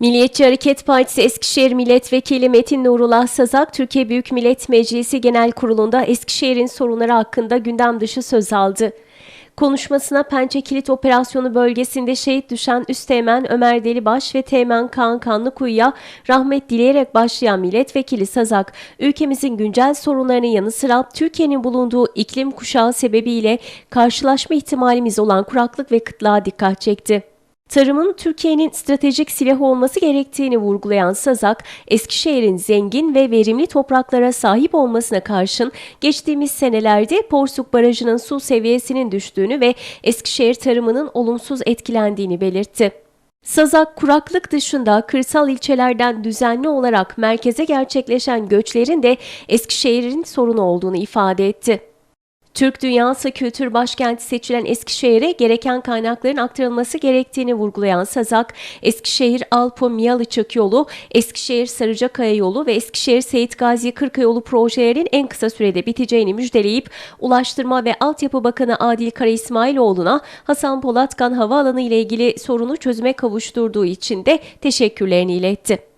Milliyetçi Hareket Partisi Eskişehir Milletvekili Metin Nurullah Sazak, Türkiye Büyük Millet Meclisi Genel Kurulu'nda Eskişehir'in sorunları hakkında gündem dışı söz aldı. Konuşmasına Pençe Kilit Operasyonu bölgesinde şehit düşen Üsteğmen Ömer Delibaş ve Teğmen Kaan Kanlıkuyu'ya rahmet dileyerek başlayan milletvekili Sazak, ülkemizin güncel sorunlarının yanı sıra Türkiye'nin bulunduğu iklim kuşağı sebebiyle karşılaşma ihtimalimiz olan kuraklık ve kıtlığa dikkat çekti. Tarımın Türkiye'nin stratejik silahı olması gerektiğini vurgulayan Sazak, Eskişehir'in zengin ve verimli topraklara sahip olmasına karşın geçtiğimiz senelerde Porsuk Barajı'nın su seviyesinin düştüğünü ve Eskişehir tarımının olumsuz etkilendiğini belirtti. Sazak, kuraklık dışında kırsal ilçelerden düzenli olarak merkeze gerçekleşen göçlerin de Eskişehir'in sorunu olduğunu ifade etti. Türk Dünyası Kültür Başkenti seçilen Eskişehir'e gereken kaynakların aktarılması gerektiğini vurgulayan Sazak, Eskişehir Alpo Miyalıçık yolu, Eskişehir Sarıcakaya yolu ve Eskişehir Seyit Gazi Kırka yolu projelerinin en kısa sürede biteceğini müjdeleyip Ulaştırma ve Altyapı Bakanı Adil Kara İsmailoğlu'na Hasan Polatkan Havaalanı ile ilgili sorunu çözüme kavuşturduğu için de teşekkürlerini iletti.